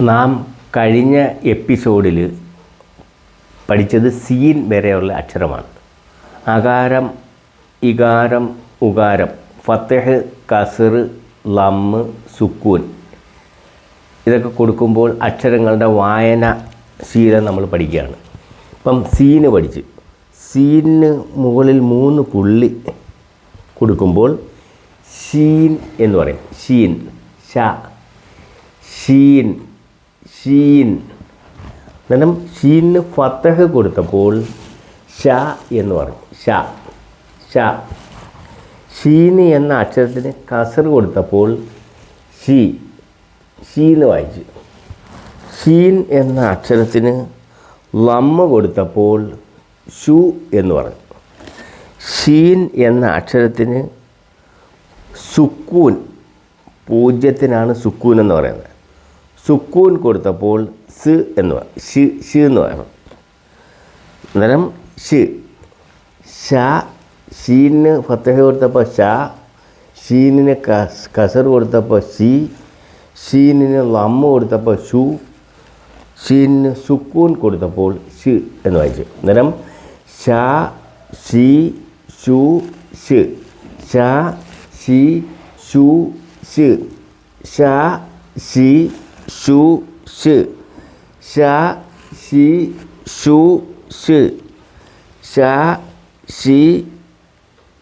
നാം കഴിഞ്ഞ എപ്പിസോഡിൽ പഠിച്ചത് സീൻ വരെയുള്ള അക്ഷരമാണ്. അകാരം ഇകാരം ഉകാരം ഫത്തഹ് കസർ ലമ്മ് സുക്കൂൻ. ഇതൊക്കെ കൊടുക്കുമ്പോൾ അക്ഷരങ്ങളുടെ വായന ശീലം നമ്മൾ പഠിക്കുകയാണ്. ഇപ്പം സീന് പഠിച്ച്. സീനിന് മുകളിൽ മൂന്ന് പുള്ളി കൊടുക്കുമ്പോൾ ഷീൻ എന്ന് പറയും. ഷീൻ ഷീൻ ഷീൻ. അന്നേരം ഷീനിന് ഫത്തഹ് കൊടുത്തപ്പോൾ ഷ എന്ന് പറഞ്ഞു. ഷ. ഷ. ഷീന് എന്ന അക്ഷരത്തിന് കസർ കൊടുത്തപ്പോൾ ഷീ. ഷീ എന്ന് വായിച്ചു. ഷീൻ എന്ന അക്ഷരത്തിന് ലമ്മ കൊടുത്തപ്പോൾ ഷു എന്ന് പറഞ്ഞു. ഷീൻ എന്ന അക്ഷരത്തിന് സുക്കൂൻ. പൂജ്യത്തിനാണ് സുക്കൂൻ എന്ന് പറയുന്നത്. സുക്കൂൻ കൊടുത്തപ്പോൾ സ് എന്ന് പറ ഷി ഷ് എന്ന് പറയണം. അന്നേരം ഷി. ഷ ഷീനിന് ഫത്തഹ കൊടുത്തപ്പോൾ ഷ ഷീനിന് കസ് കസർ കൊടുത്തപ്പോൾ സി ഷീനിന് ലമ്മ കൊടുത്തപ്പോൾ ഷു ഷീനിന് സുക്കൂൻ കൊടുത്തപ്പോൾ ഷി എന്ന് വായിച്ചു. അന്നേരം ഷ Xi shoe sh. Shah Xi shoe sh. Shah she shoe sh Shah Xi shoe sh Shah Xi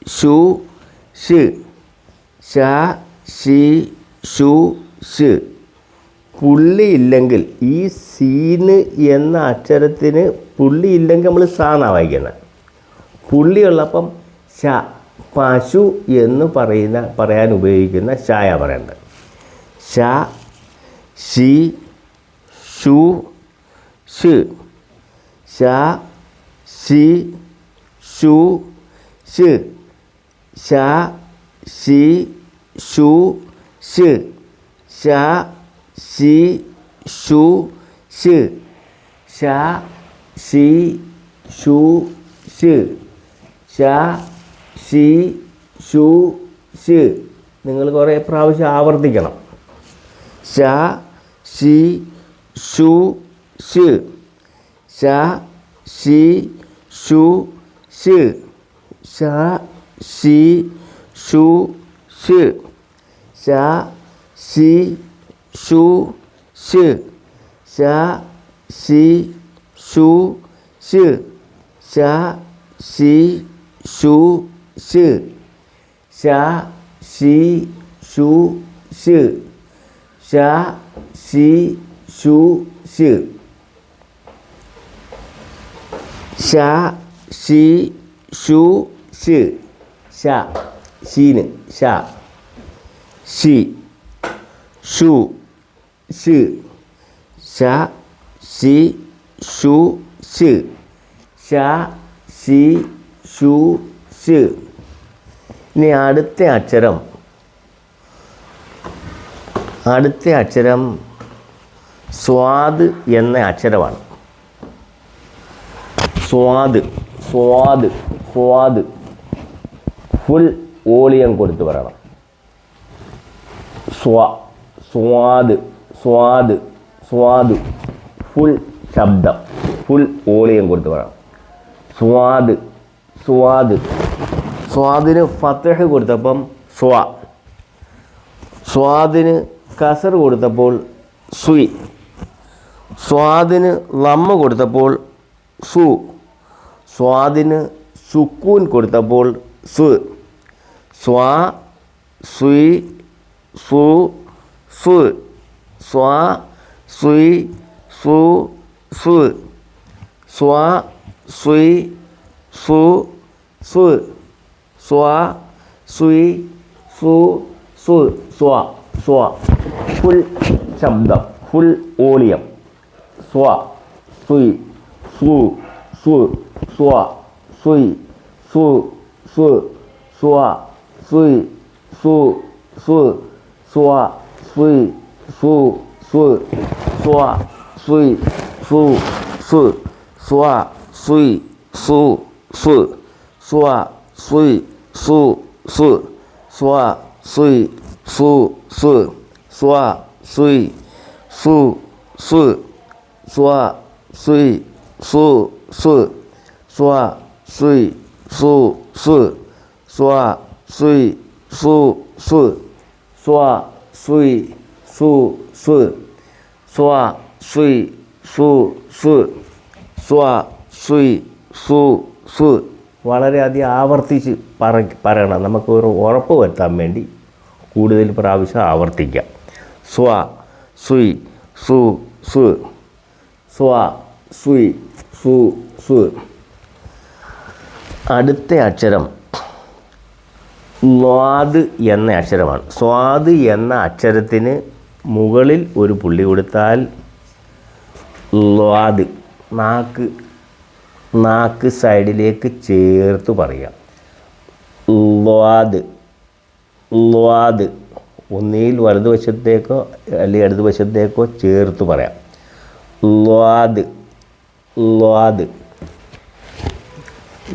shoe sh Shah Xi ഷു ഷ് പുള്ളിയില്ലെങ്കിൽ ഈ സീന് എന്ന അക്ഷരത്തിന് പുള്ളി ഇല്ലെങ്കിൽ നമ്മൾ സാന്നാണ് വായിക്കുന്നത് പുള്ളിയുള്ളപ്പം ഷ പശു എന്ന് പറയുന്ന പറയാൻ ഉപയോഗിക്കുന്ന ഷായ പറയേണ്ടത്. ഷ ഷി ഷു ഷ് ഷ ഷി ഷു ഷ് ഷ ഷി ഷു ഷ് ഷ ഷി ഷു ഷ് ഷ ഷി ഷു ഷ് ഷ ഷി ഷു ഷ് നിങ്ങൾ കുറേ പ്രാവശ്യം ആവർത്തിക്കണം. ഷ ഷി ഷു ഷ് ഷ ഷി ഷു ഷ് ഷ ഷി ഷു ഷ് ഷ ഷി ഷു ഷ് ഷ ഷി ഷു ഷ് ഷ ഷി ഷു ഷ് ഷ ഷി ഷു ഷ് ഷ ഷി ഷു ഷ് ഷ ഷി ഷു ഷ് ഷ ഷീന് ഷ ഷി ഷു ഷ് ഷ ഷി ഷു ഷ് ഷ ഷി ഷു ഷ് ഇനി അടുത്ത അക്ഷരം അടുത്ത അക്ഷരം സ്വാദ് എന്ന അക്ഷരമാണ്. സ്വാദ് സ്വാദ് സ്വാദ്. ഫുൾ വോളിയം കൊടുത്ത് പറയണം. സ്വാ സ്വാദ് സ്വാദ് സ്വാദ്. ഫുൾ ശബ്ദം ഫുൾ വോളിയം കൊടുത്ത് പറയണം. സ്വാദ് സ്വാദ്. സ്വാദിന് ഫത്തഹ് കൊടുത്തപ്പം സ്വാ. സ്വാദിന് കസർ കൊടുത്തപ്പോൾ സുയ് സ്വാദിന് ലമ്മ കൊടുത്തപ്പോൾ സു. സ്വാദിന് സുക്കൂൻ കൊടുത്തപ്പോൾ സു. സ്വാ സുയ് സു സു. സ്വാ സുയ് സു സു. സ്വാ സുയ് സു സു. സ്വാ സുയ് സു സു സ്വാ. സ്വാ ഫുൾ ശബ്ദം ഫുൾ വോളിയം സ്വാ സുയ് സു സു സ്വാ സുയ് സു സു സ്വാ സുയ് സു സു സ്വാ സുയ് സു സു സ്വാ സുയ് സു സു സ്വാ സുയ് സു സു സ്വാ സുയ് സു സു സ്വാ സുയ് சு சு சுவா சுய் சு சு சுவா சுய் சு சு சுவா சுய் சு சு சுவா சுய் சு சு சுவா சுய் சு சு சுவா சுய் சு சு சுവ സുയ് സു സു വളരെയധികം ആവർത്തിച്ച് പറ പറയണം നമുക്ക് ഒരു ഉറപ്പ് വരുത്താൻ വേണ്ടി കൂടുതൽ പ്രാവശ്യം ആവർത്തിക്കാം. സ്വ സുയ് സു സു സ്വ സുയ് സു സു. അടുത്ത അക്ഷരം സ്വാദ് എന്ന അക്ഷരമാണ്. സ്വാദ് എന്ന അക്ഷരത്തിന് മുകളിൽ ഒരു പുള്ളി കൊടുത്താൽ ലാദ് നാക്ക് നാക്ക് സൈഡിലേക്ക് ചേർത്ത് പറയാം. ലാദ്. ദ്വാദ് ഒന്നിയിൽ വലതുവശത്തേക്കോ അല്ലെങ്കിൽ ഇടതുവശത്തേക്കോ ചേർത്ത് പറയാം. ദ്വാദ് ദ്വാദ്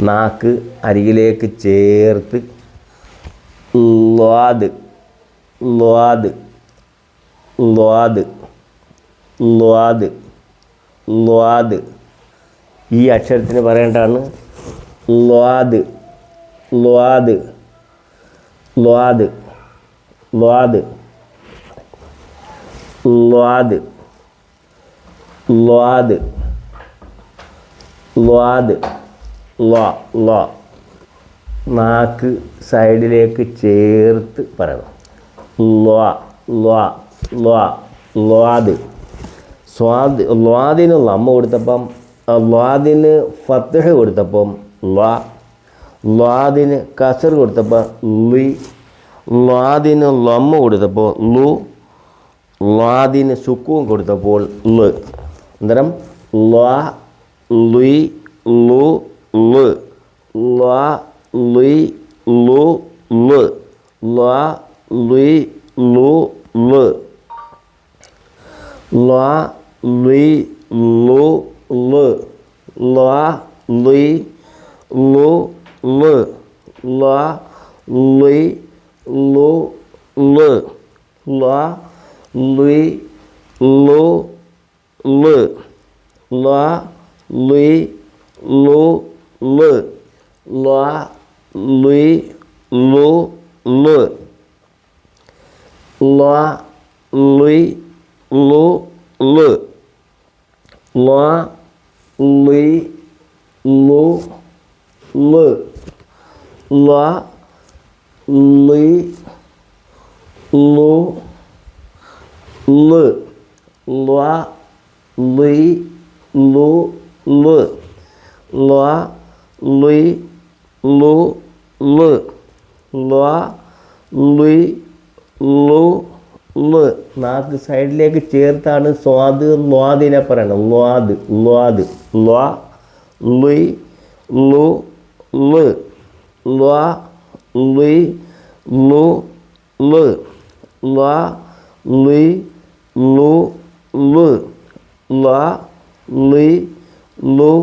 നാക്ക് അരികിലേക്ക് ചേർത്ത് ദ്വാദ് ദ്വാദ് ദ്വാദ് ദ്വാദ് ദ്വാദ് ഈ അക്ഷരത്തിന് പറയേണ്ടതാണ് ദ്വാദ് ദ്വാദ് ലുവാദ് ലുവാദ് ലുവാദ് ലുവാദ് ലുവാദ് ലോ ലോ നാക്ക് സൈഡിലേക്ക് ചേർത്ത് പറയണം. ലുവാ ലുവാ ലുവാ ലുവാദ് സ്വാദ് ലുവാദിന് ലമ്മ കൊടുത്തപ്പം ലുവാദിന് ഫത്തഹ കൊടുത്തപ്പം ലുവാ ലാദിന് കസർ കൊടുത്തപ്പോൾ ലി ലാദിന് ലമ്മ കൊടുത്തപ്പോൾ ലു ലാദിന് സുക്കൂൻ കൊടുത്തപ്പോൾ ൽ അന്നേരം ലാ ലുയ് ലു ൽ ലാ ലുയ് ലു ൽ ലാ ലുയ് ലു ൽ ലാ ലുയ് ലു ൽ ലാ ലുയ് ലു l la li lu lự lá lý lô lự lá lý lô lự lá lý lô lự lá lý lô lự lá lý lô lự ലു ൽ лу, ലു. ൽ ല ലുയ് ലു. ൽ лу, ലു ൽ. лу, ലു നാക്ക് സൈഡിലേക്ക് ചേർത്താണ് സ്വാദ് ലാദിനെ പറയണം ലാദ് ലാദ്. ലാ ലു ലു. ൽ ലാ ലു ൽ ല ലുയ് ലു ൽ ലാ ലുയ് ലു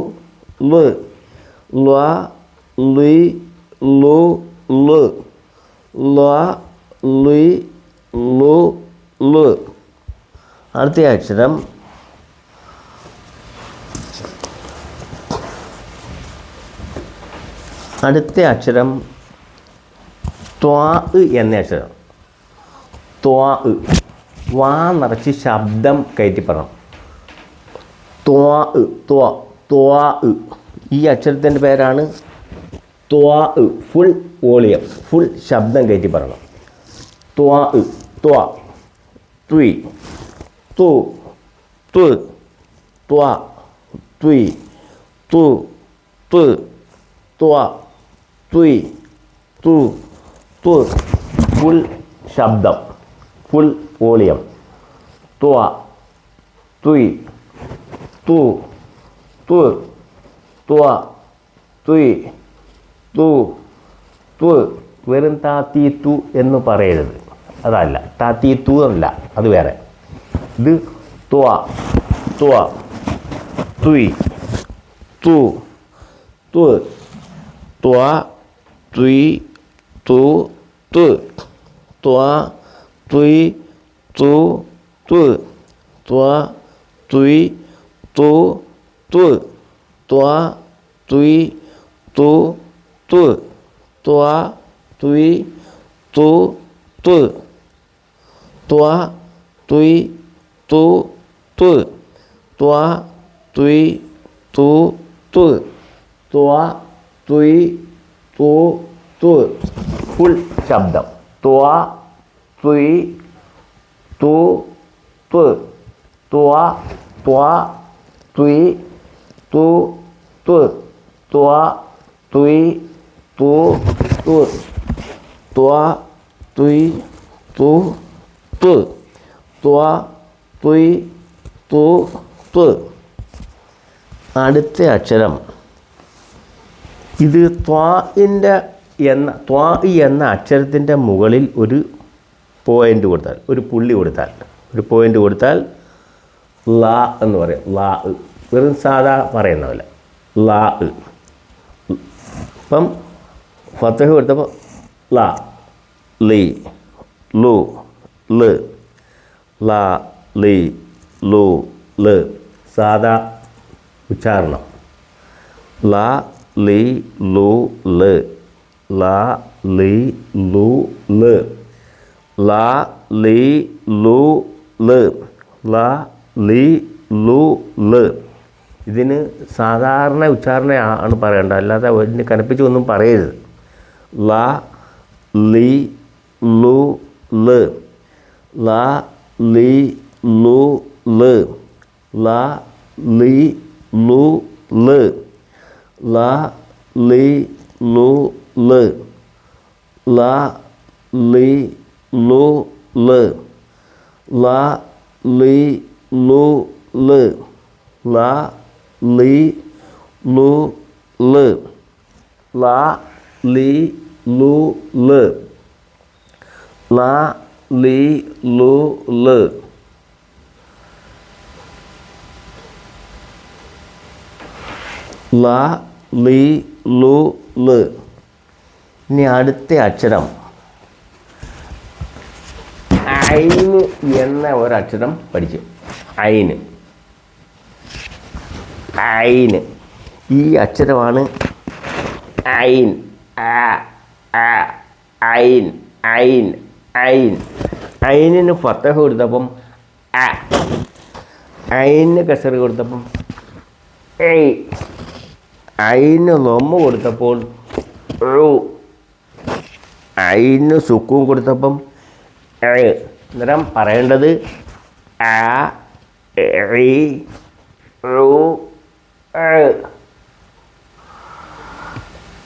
ൽ ലാ ലുയ് ലു ൽ ലാ ലുയ് ലു ൽ അടുത്ത അക്ഷരം അടുത്ത അക്ഷരം ത്വാ എന്ന അക്ഷരം. ത്വാ വാ നിറച്ച് ശബ്ദം കയറ്റി പറയണം. ത്വാ ത്വാ ത്വാ ഈ അക്ഷരത്തിന്റെ പേരാണ് ത്വാ ഫുൾ വോളിയം ഫുൾ ശബ്ദം കയറ്റി പറയണം. ത്വാ ത്വാ ത്വി തു തു ത്വാ ത്വി തു തു ത്വാ. തുയ് തു തു ഫുൾ ശബ്ദം ഫുൾ വോളിയം. ത്വ തുയ് തു തു ത്വ തുയ് തു തു. വെറും താത്തി തു എന്ന് പറയരുത്. അതല്ല താത്തി തു അല്ല അത് വേറെ. ഇത് ത്വ ത്വ തുയ് തു തു ത്വാ துய் து து துவா துய் து து துவா துய் து து துவா துய் து து துவா துய் து து துவா துய் து து துவா துய் து து துவா துய் തു തു ഫുൾ ശബ്ദം. ത്വ ത്വി തു തു ത്വ ത്വ ത്വി തു തു ത്വ ത്വി തു തു ത്വ ത്വി തു തു ത്വ ത്വി തു തു അടുത്ത അക്ഷരം. ഇത് ത്വാഇന്റെ എന്ന ത്വാ എന്ന അക്ഷരത്തിന്റെ മുകളിൽ ഒരു പോയിന്റ് കൊടുത്താൽ ഒരു പുള്ളി കൊടുത്താൽ ഒരു പോയിന്റ് കൊടുത്താൽ ലാ എന്ന് പറയും. ലാ വെറും സാധാ പറയുന്ന പോലെ. ലാ ഇപ്പം ഫത്തഹ കൊടുത്തപ്പോൾ ലാ ലി ലു ല ലാ ലി ലു ല സാധാ ഉച്ചാരണം. ലാ ലി ലു ൽ ല ലി ലു ൽ ല ലി ലു ൽ ല ലി ലു ൽ ഇതിന് സാധാരണ ഉച്ചാരണ ആണ് പറയേണ്ടത്. അല്ലാതെ ഇതിന് കനപ്പിച്ചൊന്നും പറയരുത്. ല ലി ലു ൽ ല ലി ലു ൽ ല ലി ലു ൽ lá li lu lơ lá li lu lơ lá li lu lơ lá lý lu lơ lá lý lu lơ lá lý lu lơ lá ലി ലു ൽ ഇനി അടുത്ത അക്ഷരം. ഐന് എന്ന ഒരക്ഷരം പഠിച്ചു. ഐന്. ഐന്. ഈ അക്ഷരമാണ് ഐൻ. ഐൻ ഐൻ ഐൻ. ഐനിന് ഫത്തഹ കൊടുത്തപ്പം ഐന് കസർ കൊടുത്തപ്പം ഏയ് ഐന് ലൊമ്മ കൊടുത്തപ്പോൾ ഴു. അയിന് സുക്കും കൊടുത്തപ്പം അന്നേരം പറയേണ്ടത് ആ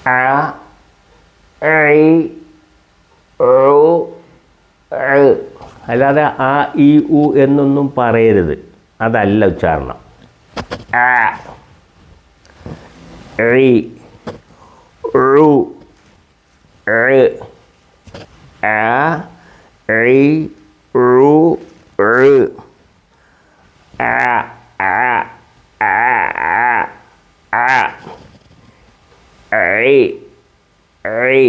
ആ അല്ലാതെ ആ ഇ ഉ എന്നൊന്നും പറയരുത്. അതല്ല ഉച്ചാരണം. ആ. ரி ரு ரு அ ரி ரு ரு அ அ அ அ அ ரி ரி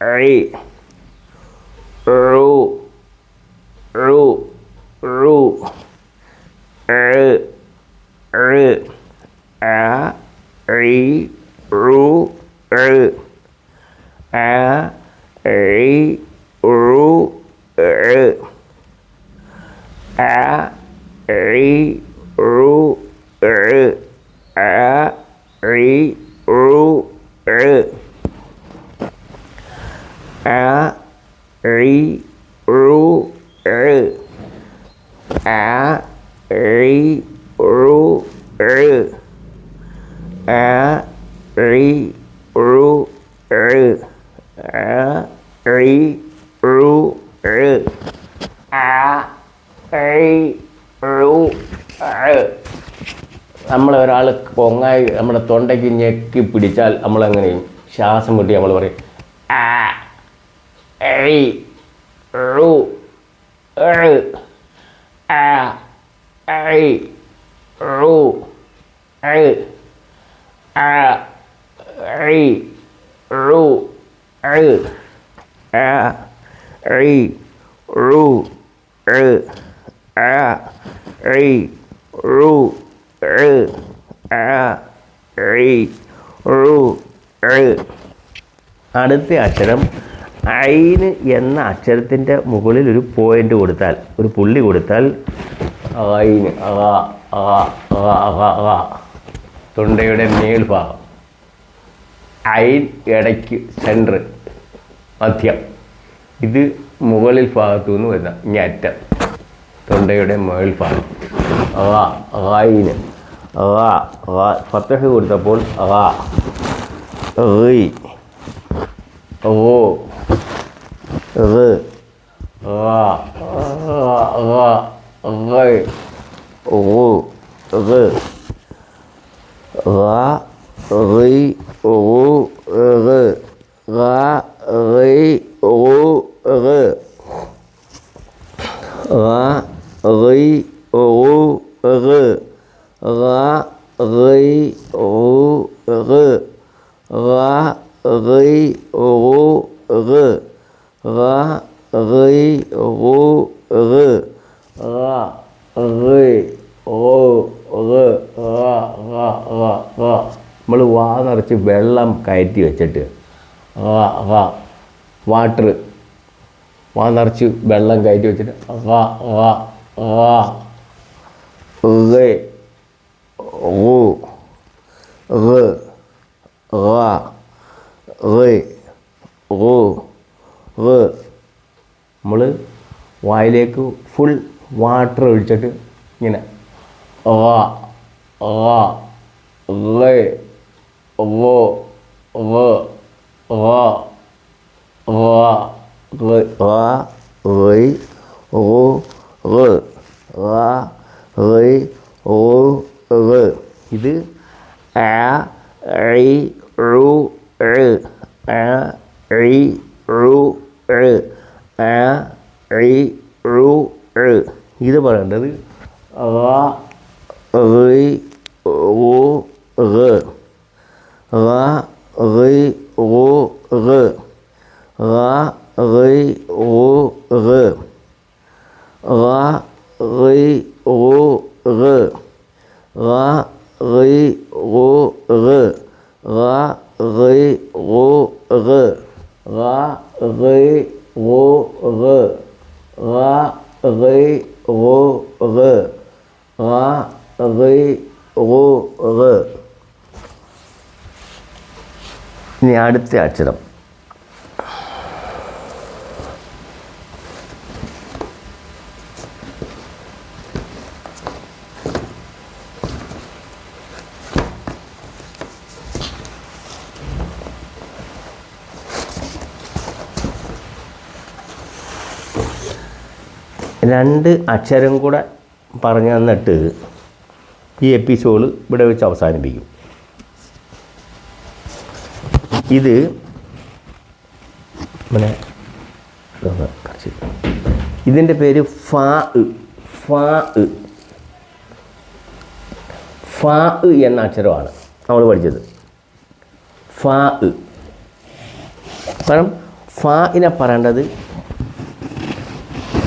ரி Three. ഴു ഴ് ആ നമ്മൾ ഒരാൾ പൊങ്ങായി നമ്മുടെ തൊണ്ടയ്ക്ക് ഞെക്കി പിടിച്ചാൽ അങ്ങനെ ശ്വാസം കിട്ടി നമ്മൾ പറയും ആ എഴി ഴു ഴ് ആ എഴി ഴു ഴ് ആ എഴി ഴു ഴ് ആ. റി ഴു ഴ് ആ ഐ ഴു ഴ് അ ഐ ഴു ഴ് അടുത്ത അക്ഷരം ഐന് എന്ന അക്ഷരത്തിന്റെ മുകളിൽ ഒരു പോയിന്റ് കൊടുത്താൽ ഒരു പുള്ളി കൊടുത്താൽ ഐന് തൊണ്ടയുടെ മേൽഭാഗം ഐൻ ഇടയ്ക്ക് സെന്റർ മധ്യം. ഇത് മുകളിൽ ഭാഗത്തു നിന്ന് വരുന്ന ഞറ്റം തൊണ്ടയുടെ മുകളിൽ ഭാഗം. റായിന്. ആയിന് ഫത്തഹ് കൊടുത്തപ്പോൾ ആ ഓ ഓ ഓ ഓ ഓ വെള്ളം കയറ്റി വെച്ചിട്ട് വാട്ടർ വാ നിറച്ച് വെള്ളം കയറ്റി വെച്ചിട്ട് വാ വാ വാ ഓ വാ ഓ നമ്മൾ വായിലേക്ക് ഫുൾ വാട്ടർ ഒഴിച്ചിട്ട് ഇങ്ങനെ വാ വാ ഇത് ആ ഐ ഴു ഴ് ആ ഐ ഴു ഴ് ആ ഐ ഴു ഴ് ഇത് പറയേണ്ടത് റാ റി ഓ റ് ரு ரா ரி ஓ ரு. ரா ரி ஓ ரு. ரா ரி ஓ ரு. ரா ரி ஓ ரு. ரா ரி ஓ ரு. ரா ரி ஓ ரு. ரா ரி ஓ ரு. இனி அடுத்த அச்சரம். രണ്ട് അക്ഷരം കൂടെ പറഞ്ഞു തന്നിട്ട് ഈ എപ്പിസോഡ് ഇവിടെ വെച്ച് അവസാനിപ്പിക്കും. ഇത് കുറച്ച്. ഇതിന്റെ പേര് ഫാ ഫാ ഫാ എന്ന അക്ഷരമാണ് നമ്മൾ പഠിച്ചത്. ഫാ കാരണം ഫാ ഇനെ പറയേണ്ടത്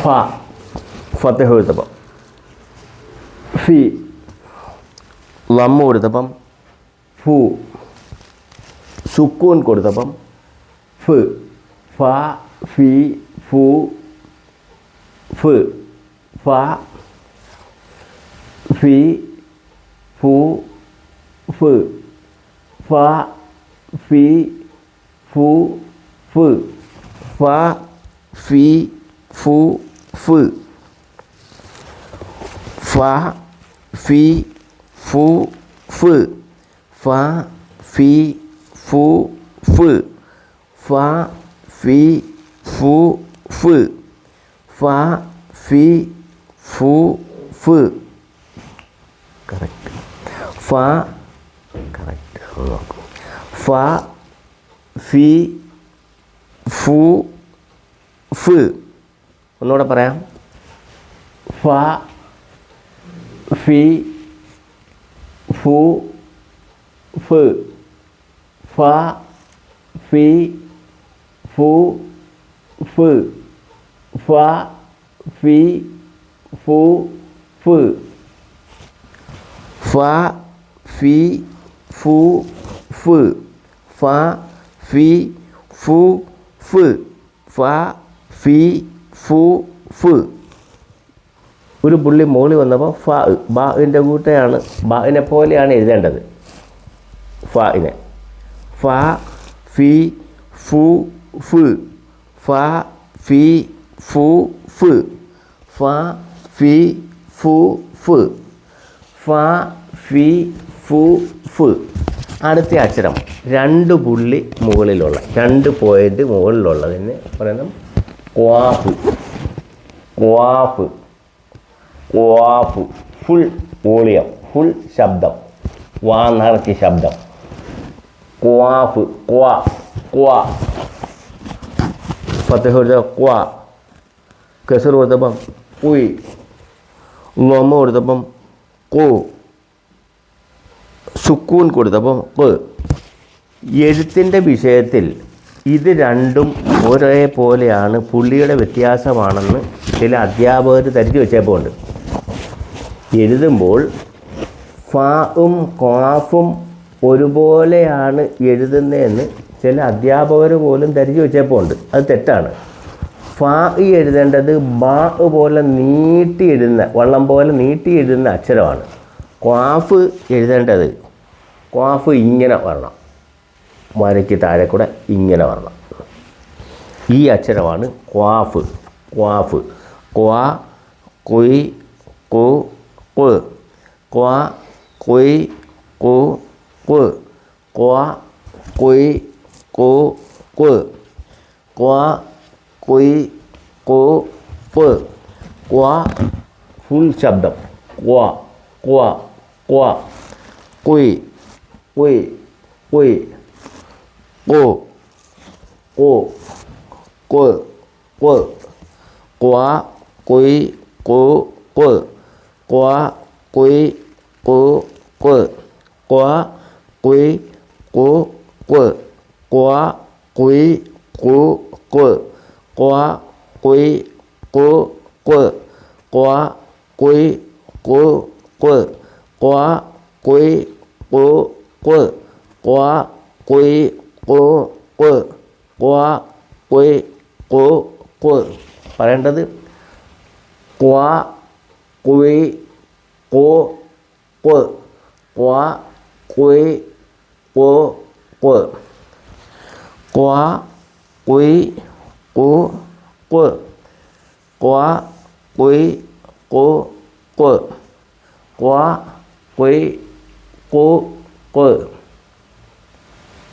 ഫ. ഫത്തഹ കൊടുത്തപ്പം ഫി ലമ്മ കൊടുത്തപ്പം ഫു സുക്കൂൻ കൊടുത്തപ്പം ഫ് ഫ ഫി ഫു ഫ് ഫ ഫി ഫു ഫ് ഫ ഫി ഫു ഫ് ഫ ഫി ഫു ഫ്. ஃபா ஃபி ஃபு ஃபு ஃபா ஃபி ஃபு ஃபு ஃபா ஃபி ஃபு ஃபு ஃபா ஃபி ஃபு ஃபு கரெக்ட் ஃபா கரெக்ட் ஃபா ഫി ഫു ഫ് ഒന്നുകൂടെ പറയാം. ഫ 飞，伏，伏，发，飞，伏，伏，发，飞，伏，伏，发，飞，伏，伏，发，飞，伏，伏，发，飞，伏，伏。ഒരു പുള്ളി മുകളിൽ വന്നപ്പോൾ ഫ ബാഇന്റെ കൂട്ടയാണ് ബാഇനെ പോലെയാണ് എഴുതേണ്ടത്. ഫാഇനെ ഫ ഫി ഫു ഫു. ഫ ഫി ഫു ഫു. ഫ ഫി ഫു ഫു. ഫ ഫി ഫു ഫു. അടുത്ത അക്ഷരം. രണ്ട് പുള്ളി മുകളിലുള്ള രണ്ട് പോയിന്റ് മുകളിലുള്ളതിന് പറയുന്നത് ക്വാഫ്. ക്വാഫ്. ക്വാഫ് ഫുൾ വോളിയം ഫുൾ ശബ്ദം. വാ നിറച്ച് ശബ്ദം. ക്വാഫ് ക്വാ ക്വാ. ഫത്തഹ കൊടുത്ത ക്വാ. കെസർ കൊടുത്തപ്പം കുയ് ലൊമ കൊടുത്തപ്പം കോ. സുക്കൂൻ കൊടുത്തപ്പം കു എഴുത്തിന്റെ വിഷയത്തിൽ ഇത് രണ്ടും ഒരേപോലെയാണ്. പുള്ളിയുടെ വ്യത്യാസമാണെന്ന് ചില അധ്യാപകർ ധരിച്ചു വെച്ചപ്പോൾ ഉണ്ട് എഴുതുമ്പോൾ ഫാവും ക്വാഫും ഒരുപോലെയാണ് എഴുതുന്നതെന്ന് ചില അധ്യാപകർ പോലും ധരിച്ചു വെച്ചപ്പോൾ ഉണ്ട്. അത് തെറ്റാണ്. ഫാ എഴുതേണ്ടത് ബാ പോലെ നീട്ടി എഴുതുന്ന വള്ളം പോലെ നീട്ടി എഴുതുന്ന അക്ഷരമാണ്. ക്വാഫ് എഴുതേണ്ടത് ക്വാഫ് ഇങ്ങനെ വരണം. മരയ്ക്ക് താഴെ കൂടെ ഇങ്ങനെ വരണം. ഈ അക്ഷരമാണ് ക്വാഫ് ക്വാഫ് ക്വാ കൊയ് കു quơ. Quá. Quấy. Cố. Quơ. Quá. Quấy. Cố. Quơ. Quá. Quấy. Cố. Quơ. Quá. Full sập đọc quá. Quá. Quá. Quỳ. Quỳ. Quỳ. Cô. Cô. Cô cô quá. Quý cố. Cô ക്വാ കുയ് കു കു ക്വാ കുയ് കു കു ക്വാ കുയ് കു കു ക്വ കുയ് കു കു ക്വാ കുയ് കു കു ക്വാ കുയ് കു കു ക്വ കുയ് കു കു ക്വാ കുയ് കു കു പറയേണ്ടത് ക്വാ quý, cố, quợ, quá, quý cố quợ. Quá, quý, cố, quợ. Quá, quý, cố, quợ. Quá, quý, cố, quợ.